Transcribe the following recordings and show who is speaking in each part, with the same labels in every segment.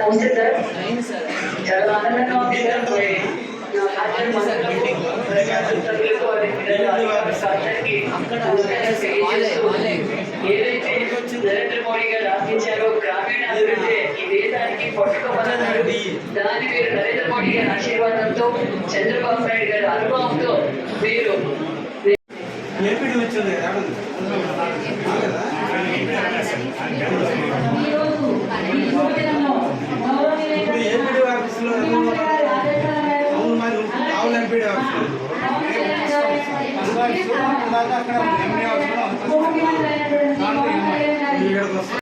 Speaker 1: నమస్తే సార్ చాలా ఆనందంగా ఉంది సార్ మరి నా హాజరు మండలంలో ప్రజాతంత్రులకు వారి పిల్లలు సాధనకి నమస్కారం తెలియజేస్తూ ఏదైతే నరేంద్ర మోడీ గారు ఆశించారో గ్రామీణ అభివృద్ధి. ఈ దేశానికి పట్టుకోవాలన్నారు దాన్ని మీరు నరేంద్ర మోడీ గారి ఆశీర్వాదంతో చంద్రబాబు నాయుడు గారి అనుభవంతో మీరు
Speaker 2: ఏపీడి వచ్చింది రావడం కదా ఇప్పుడు ఏపీడి ఆఫీసులో అవును మరి రావుల ఎంపీడీ ఆఫీసులో దాకా అక్కడ ఎంపీ ఆఫీసులో ఇక్కడికి వస్తాం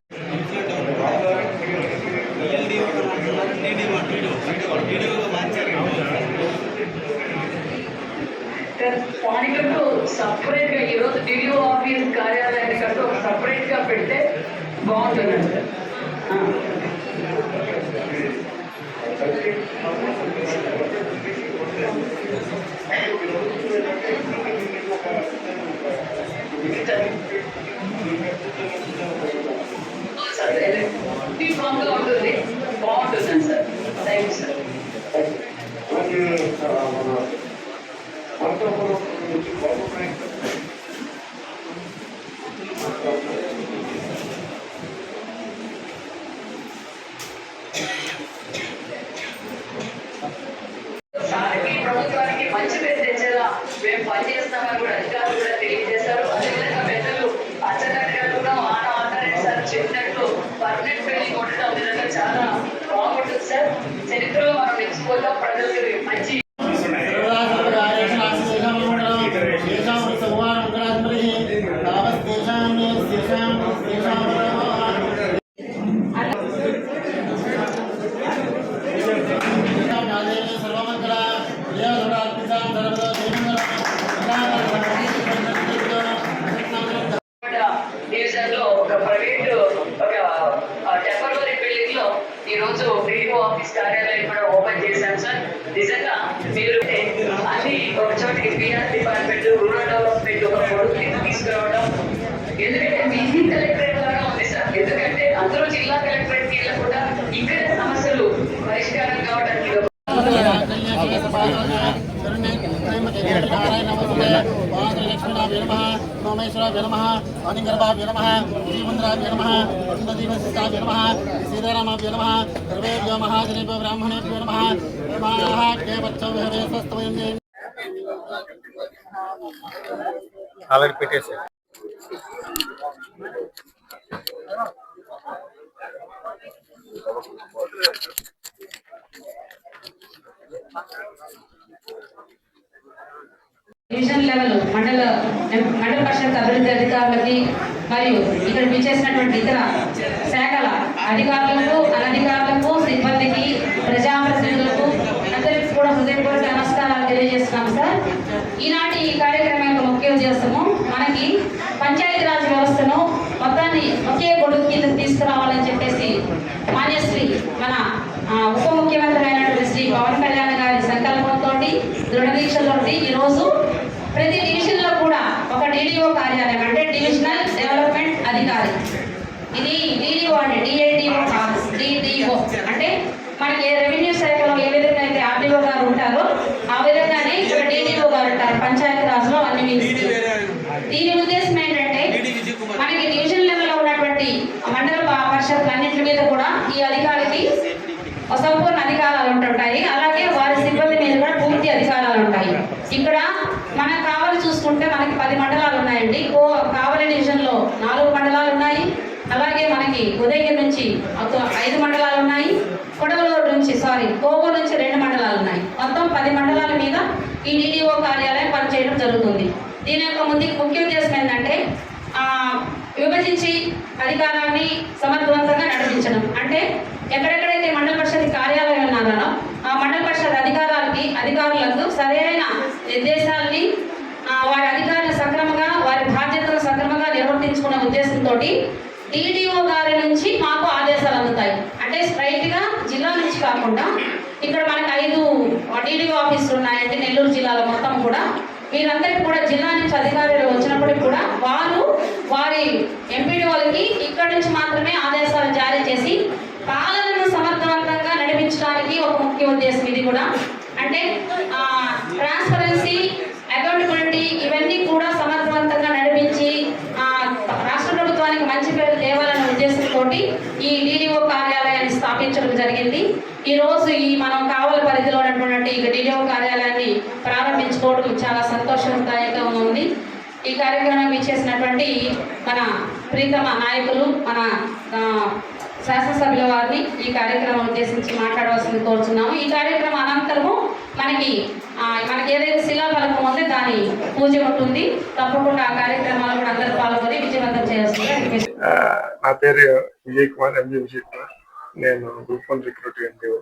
Speaker 1: స్థానికంటూ సపరేట్గా ఈ రోజు డిడిఓ ఆఫీస్ కార్యాలయానికి అంటూ సపరేట్గా పెడితే బాగుంటుందండి సార్ ఆ. సార్ యూనిఫామ్గా ఉంటుంది బాగుంటుందండి సార్ థ్యాంక్ యూ సార్
Speaker 3: అలాగే ఆ, మన మార్కాపురం నుంచి బాబు నాయక్
Speaker 1: సార్కి ప్రభుత్వానికి మంచి పేరు తెచ్చేలా మేము పనిచేస్తామని కూడా అధికారులు కూడా తెలియజేశారు అదేవిధంగా పెద్దలు అచ్చగడ్డ గారు కూడా ఆన ఆధారెడ్డి సార్ చెప్పినట్టు పర్మనెంట్ బిల్డింగ్ కొట్టడం నిజంగా చాలా బాగుంటుంది సార్ చరిత్రలో మనం నిలిచిపోతాం ప్రజలకి మంచి డివిజన్లో ఒక ప్రైవేట్ ఒక టెంపరరీ బిల్డింగ్లో ఈ రోజు డిఓ ఆఫీస్ కార్యాలయం కూడా ఓపెన్ చేశాం సార్. నిజంగా మీరు అన్ని ఒక చోటికి పిఆర్ డిపార్ట్మెంట్ రూరల్ డెవలప్మెంట్ ఒక పొడుగు తీసుకురావడం ఎందుకంటే మినీ కలెక్టరేట్ లాగా ఉంది సార్. ఎందుకంటే అందరూ జిల్లా కలెక్టరేట్కి వెళ్ళకుండా ఇక్కడ సమస్యలు పరిష్కారం కావడానికి ఇది ఒక
Speaker 4: సోమేశ్వరాభ్య నమ అనిగర్భాభ్య నమ శ్రీముంద్రాభ్య నమ వృందదీవసితాభ్య నమ సీతారామాభ్య నమ సర్వేభ్యో మహాజనేభ్యో బ్రాహ్మణేభ్యో నమ నమః కేవచ్చవ్యహవే స్వస్తవయం
Speaker 5: ఆల్రెడీ
Speaker 6: మిషన్ లెవెల్ మండల మండల పరిషత్ అభివృద్ధి అధికారులకి మరియు ఇక్కడ విచ్చేసినటువంటి ఇతర శాఖల అధికారులకు అనధికారులకు సిబ్బందికి ప్రజాప్రతినిధులకు అందరికీ కూడా హృదయపూర్వక నమస్కారాలు తెలియజేస్తున్నాం సార్. ఈనాటి ఈ కార్యక్రమం యొక్క ముఖ్య ఉద్దేశము మనకి పంచాయతీరాజ్ వ్యవస్థను మొత్తాన్ని ఒకే గొడుగు కింద తీసుకురావాలని చెప్పేసి మాన్యశ్రీ మన ఆ, ఉప ముఖ్యమంత్రి అయినటువంటి శ్రీ పవన్ కళ్యాణ్ గారి సంకల్పంతో దృఢ దీక్షతోటి ఈరోజు ప్రతి డివిజన్లో కూడా ఒక డిడిఓ కార్యాలయం అంటే డివిజనల్ డెవలప్మెంట్ అధికారి ఇది డిడిఓ అంటే డిఏడిఓ కాదు డిడిఓ అంటే మనకి ఏ రెవెన్యూ శాఖలో ఏ ఆర్డీఓ గారు ఉంటారో. ఆ విధంగానే ఇక్కడ డిడిఓ గారు ఉంటారు. పంచాయతీ రాజ్లో అన్ని దీని ఉద్దేశం ఏంటంటే మనకి డివిజన్ లెవెల్లో ఉన్నటువంటి మండల పరిషత్ అన్నింటి మీద కూడా ఈ అధికారికి సంపూర్ణ అధికారాలు ఉంటుంటాయి. అలాగే వారి సిబ్బంది మీద కూడా పూర్తి అధికారాలు ఉంటాయి. ఇక్కడ మన కావలి చూసుకుంటే మనకి పది మండలాలు ఉన్నాయండి. కో కావలి డివిజన్లో నాలుగు మండలాలు ఉన్నాయి. అలాగే మనకి ఉదయగిరి నుంచి ఐదు మండలాలు ఉన్నాయి. కొడవలూరు నుంచి సారీ కోవో నుంచి రెండు మండలాలు పది మండలాల మీద ఈ డిడిఓ కార్యాలయం పనిచేయడం జరుగుతుంది. దీని యొక్క ముందు ముఖ్య ఉద్దేశం ఏంటంటే విభజించి అధికారాన్ని సమర్థవంతంగా నడిపించడం. అంటే ఎక్కడెక్కడైతే మండల పరిషత్ కార్యాలయం ఉన్నారో ఆ మండల పరిషత్ అధికారాలకి అధికారులకు సరైన నిర్దేశాలని వారి అధికారులు సక్రమంగా వారి బాధ్యతలు సక్రమంగా నిర్వర్తించుకునే ఉద్దేశంతో డిడిఓ గారి నుంచి మాకు ఆదేశాలు అందుతాయి. అంటే స్ట్రైట్గా జిల్లా నుంచి కాకుండా ఇక్కడ మనకి ఐదు డిడిఓ ఆఫీసులు ఉన్నాయండి నెల్లూరు జిల్లాలో మొత్తం కూడా. వీరందరికీ కూడా జిల్లా నుంచి అధికారులు వచ్చినప్పటికి కూడా వారు వారి ఎంపీడీఓలకి ఇక్కడ నుంచి మాత్రమే ఆదేశాలు జారీ చేసి పాలనను సమర్థవంతంగా నడిపించడానికి ఒక ముఖ్య ఉద్దేశం ఇది కూడా. అంటే ట్రాన్స్పరెన్సీ అకౌంటబిలిటీ ఇవన్నీ కూడా సమర్థవంతంగా నడిపించి ఆ, రాష్ట్ర ప్రభుత్వానికి మంచి పేరు తేవాలనే ఉద్దేశంతో ఈ డిడిఓ కార్యాలయాన్ని స్థాపించడం జరిగింది ఈ రోజు ఈ మనం కావల పరిధిలో ఉన్నటువంటి ఈ డిడిఓ కార్యాలయాన్ని ప్రారంభించుకోవడం చాలా సంతోషదాయకంగా ఉంది ఈ కార్యక్రమం ఇచ్చేసినటువంటి మన ప్రీతమ నాయకులు మన శాసనసభ్యుల వారిని ఈ కార్యక్రమం ఉద్దేశించి మాట్లాడవలసింది కోరుతున్నాము ఈ కార్యక్రమం అనంతరము మనకి మనకి ఏదైతే శిలాఫలకం ఉందో దాని పూజ ఉంటుంది. తప్పకుండా ఆ కార్యక్రమాలు కూడా అందరూ పాల్గొని విజయవంతం
Speaker 3: ఆ, నా పేరు విజయ్ కుమార్ ఎంజీ నేను గ్రూప్ వన్ రిక్రూట్ ఎండిఓ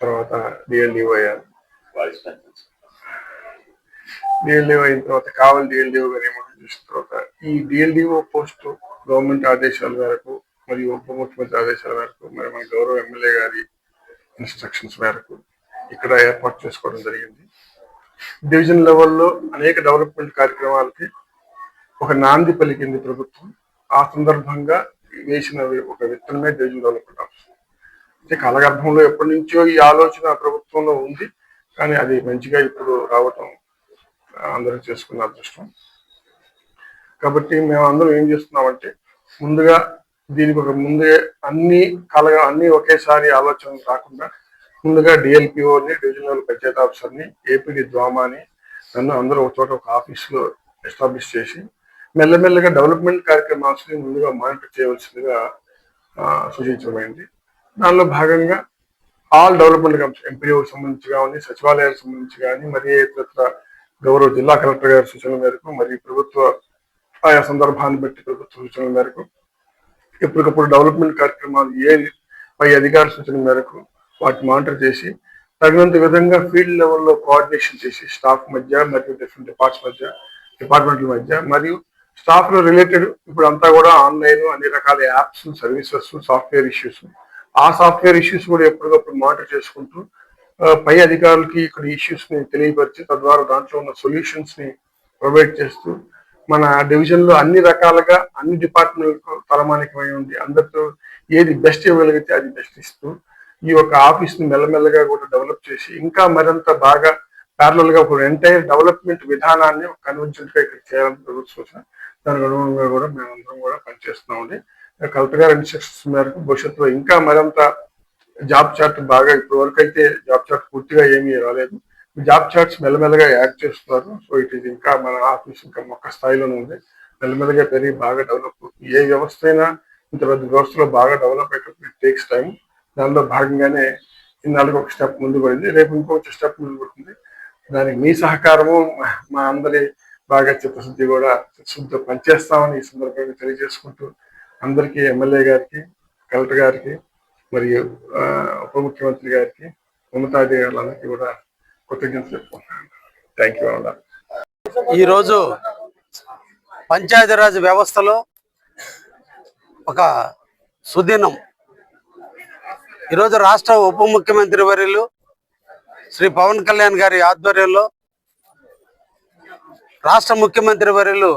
Speaker 3: తర్వాత డిఎల్డిఓ అయ్యాను డిఎల్డిఓ అయిన తర్వాత కావాలి డిఎల్డిఓ గారు ఏమో చేసిన తర్వాత ఈ డిఎల్డిఓ పోస్ట్ గవర్నమెంట్ ఆదేశాల మేరకు మరియు ఉప ముఖ్యమంత్రి ఆదేశాల మేరకు మరి మన గౌరవ ఎమ్మెల్యే గారి ఇన్స్ట్రక్షన్స్ మేరకు ఇక్కడ ఏర్పాటు చేసుకోవడం జరిగింది. డివిజన్ లెవెల్లో అనేక డెవలప్మెంట్ కార్యక్రమాలకి ఒక నాంది పలికింది ప్రభుత్వం. ఆ సందర్భంగా వేసిన ఒక విత్తనమే డివిజన్ డెవలప్మెంట్ ఆఫీస్ అంటే కలగర్భంలో ఎప్పటి నుంచో ఈ ఆలోచన ప్రభుత్వంలో ఉంది. కానీ అది మంచిగా ఇప్పుడు రావటం అందరూ చేసుకున్న అదృష్టం. కాబట్టి మేము అందరం ఏం చేస్తున్నామంటే ముందుగా దీనికి ఒక ముందే అన్ని కలగా అన్ని ఒకేసారి ఆలోచన రాకుండా ముందుగా డిఎల్పిఓని డివిజనల్ పంచాయత్ ఆఫీసర్ని ఏపీడి ద్వామాని నన్ను అందరూ ఒక చోట ఒక ఆఫీస్లో ఎస్టాబ్లిష్ చేసి మెల్లమెల్లగా డెవలప్మెంట్ కార్యక్రమాల్ని ముందుగా మానిటర్ చేయవలసిందిగా సూచించబడింది. దానిలో భాగంగా ఆల్ డెవలప్మెంట్ కంపెనీ ఎంపీఓ సంబంధించి కానీ సచివాలయాలకు సంబంధించి కానీ మరి ఇతర గౌరవ జిల్లా కలెక్టర్ గారి సూచనల మేరకు మరియు ప్రభుత్వ ఆయా సందర్భాన్ని బట్టి ప్రభుత్వ సూచనల మేరకు ఎప్పటికప్పుడు డెవలప్మెంట్ కార్యక్రమాలు ఏ పై అధికార సూచన మేరకు వాటిని మానిటర్ చేసి తగినంత విధంగా ఫీల్డ్ లెవెల్లో కోఆర్డినేషన్ చేసి స్టాఫ్ మధ్య మరియు డిఫరెంట్ డిపార్ట్స్ మధ్య డిపార్ట్మెంట్ల మధ్య మరియు స్టాఫ్లో రిలేటెడ్ ఇప్పుడు అంతా కూడా ఆన్లైన్ అన్ని రకాల యాప్స్ సర్వీసెస్ సాఫ్ట్వేర్ ఇష్యూస్. ఆ సాఫ్ట్వేర్ ఇష్యూస్ కూడా ఎప్పటికప్పుడు మానిటర్ చేసుకుంటూ పై అధికారులకి ఇక్కడ ఇష్యూస్ని తెలియపరిచి తద్వారా దాంట్లో ఉన్న సొల్యూషన్స్ని ప్రొవైడ్ చేస్తూ మన డివిజన్లో అన్ని రకాలుగా అన్ని డిపార్ట్మెంట్ తలమానికమై ఉంది. అందరితో ఏది బెస్ట్ ఇవ్వగలిగితే అది బెస్ట్ ఇస్తూ ఈ యొక్క ఆఫీస్ని మెల్లమెల్లగా కూడా డెవలప్ చేసి ఇంకా మరింత బాగా ప్యారల్గా ఒక ఎంటైర్ డెవలప్మెంట్ విధానాన్ని ఒక కన్వెన్షన్గా ఇక్కడ చేయాలని ప్రభుత్వ సూచన దానికి అనుగుణంగా కూడా మేమందరం కూడా పనిచేస్తున్నామండి. కలెక్టర్ గారు ఇన్స్ట్రక్షన్స్ మేరకు భవిష్యత్తులో ఇంకా మరింత జాబ్ చార్ట్ బాగా ఇప్పటి వరకు అయితే జాబ్ చార్ట్ పూర్తిగా ఏమీ రాలేదు. జాబ్ చార్ట్స్ మెల్లమెల్లగా యాడ్ చేస్తున్నారు. సో ఇట్ ఇది ఇంకా మన ఆఫీస్ ఇంకా మొక్క స్థాయిలోనే ఉంది. మెల్లమెల్లగా పెరిగి బాగా డెవలప్ ఏ వ్యవస్థ అయినా ఇంత పెద్ద వ్యవస్థలో బాగా డెవలప్ అయ్యేటప్పుడు టేక్స్ టైం దానిలో భాగంగానే ఇన్నాళ్ళకి ఒక స్టెప్ ముందు పడింది. రేపు ఇంకొక స్టెప్ ముందు పడుతుంది. దానికి మీ సహకారము మా- మా అందరి బాగా చిత్తశుద్ధి కూడా చిత్తశుద్ధితో పనిచేస్తామని ఈ సందర్భంగా తెలియజేసుకుంటూ అందరికీ ఎమ్మెల్యే గారికి కలెక్టర్ గారికి మరియు ఉప ముఖ్యమంత్రి గారికి ఉన్నతాధికారులందరికీ కూడా కృతజ్ఞతలు చెప్పుకుంటున్నాను. థ్యాంక్ యూ అన్న
Speaker 7: ఈరోజు పంచాయతీరాజ్ వ్యవస్థలో ఒక సుదినం. ఈరోజు రాష్ట్ర ఉప ముఖ్యమంత్రి వర్యులు శ్రీ పవన్ కళ్యాణ్ గారి ఆధ్వర్యంలో రాష్ట్ర ముఖ్యమంత్రి వర్యులు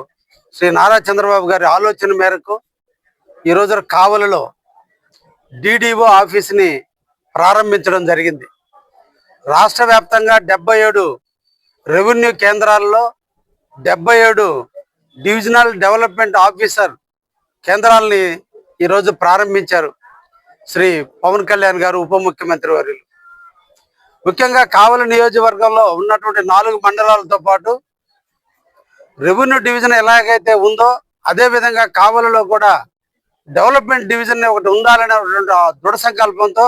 Speaker 7: శ్రీ నారా చంద్రబాబు గారి ఆలోచన మేరకు ఈరోజు కావలలో డిడిఓ ఆఫీస్ని ప్రారంభించడం జరిగింది. రాష్ట్ర వ్యాప్తంగా డెబ్బై ఏడు రెవెన్యూ కేంద్రాల్లో డెబ్బై ఏడు డివిజనల్ డెవలప్మెంట్ ఆఫీసర్ కేంద్రాలని ఈరోజు ప్రారంభించారు శ్రీ పవన్ కళ్యాణ్ గారు ఉప ముఖ్యమంత్రి వర్యులు. ముఖ్యంగా కావలి నియోజకవర్గంలో ఉన్నటువంటి నాలుగు మండలాలతో పాటు రెవెన్యూ డివిజన్ ఎలాగైతే ఉందో అదే విధంగా కావలిలో కూడా డెవలప్మెంట్ డివిజన్ ఒకటి ఉండాలనేటువంటి ఆ దృఢ సంకల్పంతో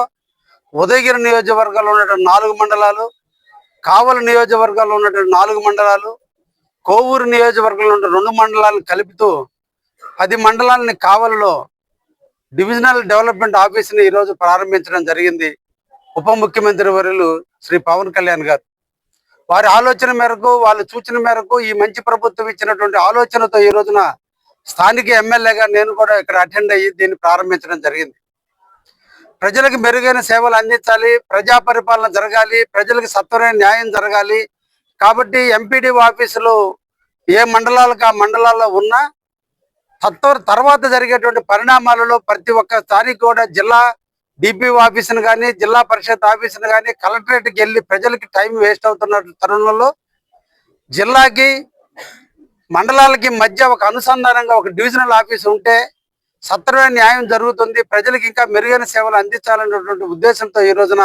Speaker 7: ఉదయగిరి నియోజకవర్గంలో ఉన్నటువంటి నాలుగు మండలాలు కావలి నియోజకవర్గంలో ఉన్నటువంటి నాలుగు మండలాలు కోవూరు నియోజకవర్గంలో ఉన్న రెండు మండలాలను కలుపుతూ పది మండలాలని కావలిలో డివిజనల్ డెవలప్మెంట్ ఆఫీస్ని ఈరోజు ప్రారంభించడం జరిగింది ఉప ముఖ్యమంత్రి వర్యులు శ్రీ పవన్ కళ్యాణ్ గారు. వారి ఆలోచన మేరకు వాళ్ళ సూచన మేరకు ఈ మంచి ప్రభుత్వం ఇచ్చినటువంటి ఆలోచనతో ఈ రోజున స్థానిక ఎమ్మెల్యేగా నేను కూడా ఇక్కడ అటెండ్ అయ్యి దీన్ని ప్రారంభించడం జరిగింది. ప్రజలకు మెరుగైన సేవలు అందించాలి ప్రజా పరిపాలన జరగాలి ప్రజలకు సత్వరమైన న్యాయం జరగాలి. కాబట్టి ఎంపీడీ ఆఫీసులు ఏ మండలాలకు ఆ మండలాల్లో ఉన్నా తత్వ తర్వాత జరిగేటువంటి పరిణామాలలో ప్రతి ఒక్క స్థానిక కూడా జిల్లా డిపిఓ ఆఫీసును కానీ జిల్లా పరిషత్ ఆఫీసును కానీ కలెక్టరేట్కి వెళ్ళి ప్రజలకి టైం వేస్ట్ అవుతున్న తరుణంలో జిల్లాకి మండలాలకి మధ్య ఒక అనుసంధానంగా ఒక డివిజనల్ ఆఫీస్ ఉంటే సత్వరమైన న్యాయం జరుగుతుంది. ప్రజలకు ఇంకా మెరుగైన సేవలు అందించాలనేటువంటి ఉద్దేశంతో ఈ రోజున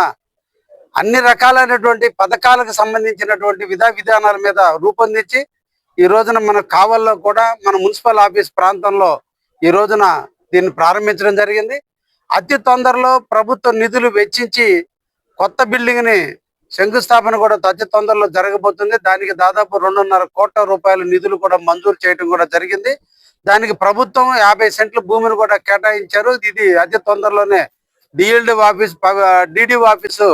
Speaker 7: అన్ని రకాలైనటువంటి పథకాలకు సంబంధించినటువంటి విధా విధానాల మీద రూపొందించి ఈ రోజున మన కావల్లో కూడా మన మున్సిపల్ ఆఫీస్ ప్రాంతంలో ఈ రోజున దీన్ని ప్రారంభించడం జరిగింది. అతి తొందరలో ప్రభుత్వ నిధులు వెచ్చించి కొత్త బిల్డింగ్ని శంకుస్థాపన కూడా అతి తొందరలో జరగబోతుంది. దానికి దాదాపు రెండున్నర కోట్ల రూపాయల నిధులు కూడా మంజూరు చేయడం కూడా జరిగింది. దానికి ప్రభుత్వం యాభై సెంట్ల భూమిని కూడా కేటాయించారు. ఇది అతి తొందరలోనే డిఎల్డి ఆఫీస్ డిడి ఆఫీసు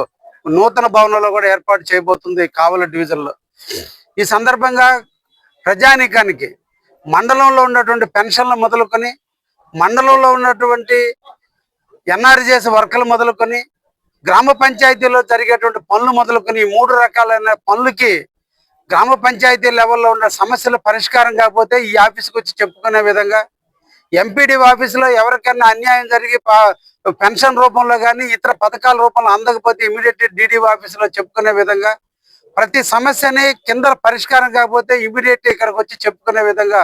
Speaker 7: నూతన భవనంలో కూడా ఏర్పాటు చేయబోతుంది కావల డివిజన్లో ఈ సందర్భంగా ప్రజానీకానికి మండలంలో ఉన్నటువంటి పెన్షన్లు మొదలుకొని మండలంలో ఉన్నటువంటి ఎన్ఆర్జీఎస్ వర్కలు మొదలుకొని గ్రామ పంచాయతీలో జరిగేటువంటి పనులు మొదలుకొని మూడు రకాలైన పనులకి గ్రామ పంచాయతీ లెవెల్లో ఉన్న సమస్యల పరిష్కారం కాకపోతే ఈ ఆఫీస్కి వచ్చి చెప్పుకునే విధంగా ఎంపీడీ ఆఫీసులో ఎవరికైనా అన్యాయం జరిగి పెన్షన్ రూపంలో కానీ ఇతర పథకాల రూపంలో అందకపోతే ఇమీడియట్ డిడి ఆఫీసులో చెప్పుకునే విధంగా ప్రతి సమస్యని కింద పరిష్కారం కాకపోతే ఇమీడియట్ ఇక్కడికి వచ్చి చెప్పుకునే విధంగా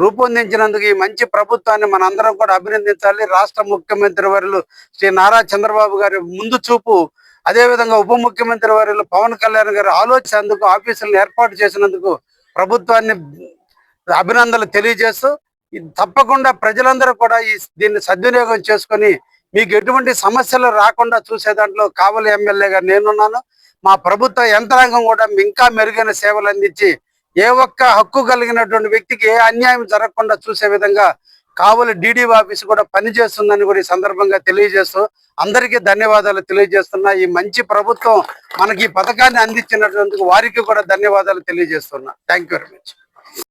Speaker 7: రూపొందించినందుకు ఈ మంచి ప్రభుత్వాన్ని మనందరం కూడా అభినందించాలి. రాష్ట్ర ముఖ్యమంత్రి వర్యులు శ్రీ నారా చంద్రబాబు గారి ముందు చూపు అదేవిధంగా ఉప ముఖ్యమంత్రి వర్యులు పవన్ కళ్యాణ్ గారు ఆలోచించేందుకు ఆఫీసులను ఏర్పాటు చేసినందుకు ప్రభుత్వాన్ని అభినందనలు తెలియజేస్తూ ఇది తప్పకుండా ప్రజలందరూ కూడా ఈ దీన్ని సద్వినియోగం చేసుకొని మీకు ఎటువంటి సమస్యలు రాకుండా చూసే దాంట్లో కావలి ఎమ్మెల్యేగా నేనున్నాను. మా ప్రభుత్వ యంత్రాంగం కూడా ఇంకా మెరుగైన సేవలు అందించి ఏ ఒక్క హక్కు కలిగినటువంటి వ్యక్తికి ఏ అన్యాయం జరగకుండా చూసే విధంగా కావలి డిడి ఆఫీస్ కూడా పనిచేస్తుందని కూడా ఈ సందర్భంగా తెలియజేస్తూ అందరికీ ధన్యవాదాలు తెలియజేస్తున్నా. ఈ మంచి ప్రభుత్వం మనకి ఈ పథకాన్ని అందించినటువంటి వారికి కూడా ధన్యవాదాలు తెలియజేస్తున్నా. Thank you very much